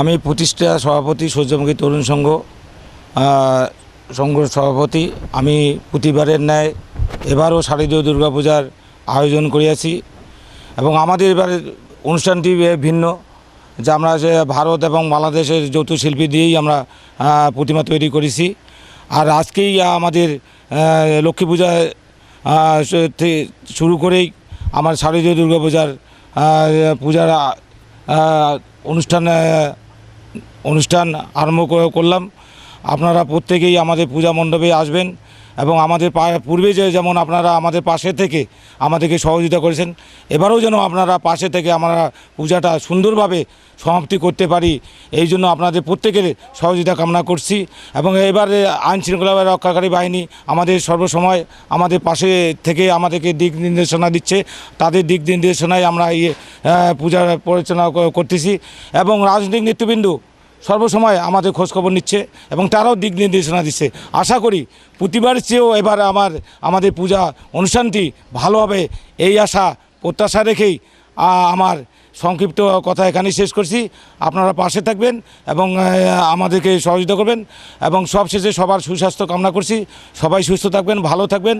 আমি প্রতিষ্ঠা সভাপতি সূর্যমুখী তরুণ সংঘ সংঘ সভাপতি। আমি প্রতিবারের ন্যায় এবারও শারদীয় দুর্গাপূজার আয়োজন করিয়াছি এবং আমাদের এবারের অনুষ্ঠানটি ভিন্ন, যে আমরা যে ভারত এবং বাংলাদেশের যৌথ শিল্পী দিয়েই আমরা প্রতিমা তৈরি করেছি। আর আজকেই আমাদের লক্ষ্মী পূজা শুরু করেই আমার শারদীয় দুর্গাপূজার পূজার অনুষ্ঠান অনুষ্ঠান আরম্ভ করলাম। আপনারা প্রত্যেকেই আমাদের পূজা মণ্ডপে আসবেন এবং আমাদের পূর্বে যে যেমন আপনারা আমাদের পাশে থেকে আমাদেরকে সহযোগিতা করেছেন, এবারেও যেন আপনারা পাশে থেকে আমরা পূজাটা সুন্দরভাবে সমাপ্তি করতে পারি, এই জন্য আপনাদের প্রত্যেকের সহযোগিতা কামনা করছি। এবং এবারে আইন শৃঙ্খলা রক্ষাকারী বাহিনী আমাদের সর্বসময় আমাদের পাশে থেকে আমাদেরকে দিক নির্দেশনা দিচ্ছে। তাদের দিক নির্দেশনায় আমরা ইয়ে পূজা পরিচালনা করতেছি। এবং রাজনৈতিক নেতৃবৃন্দ সর্বসময় আমাদের খোঁজখবর নিচ্ছে এবং তারাও দিক নির্দেশনা দিচ্ছে। আশা করি প্রতিবার চেয়েও এবার আমার, আমাদের পূজা অনুষ্ঠানটি ভালো হবে এই আশা, প্রত্যাশা রেখেই আমার সংক্ষিপ্ত কথা এখানেই শেষ করছি। আপনারা পাশে থাকবেন এবং আমাদেরকে সহযোগিতা করবেন এবং সবশেষে সবার সুস্বাস্থ্য কামনা করছি। সবাই সুস্থ থাকবেন, ভালো থাকবেন।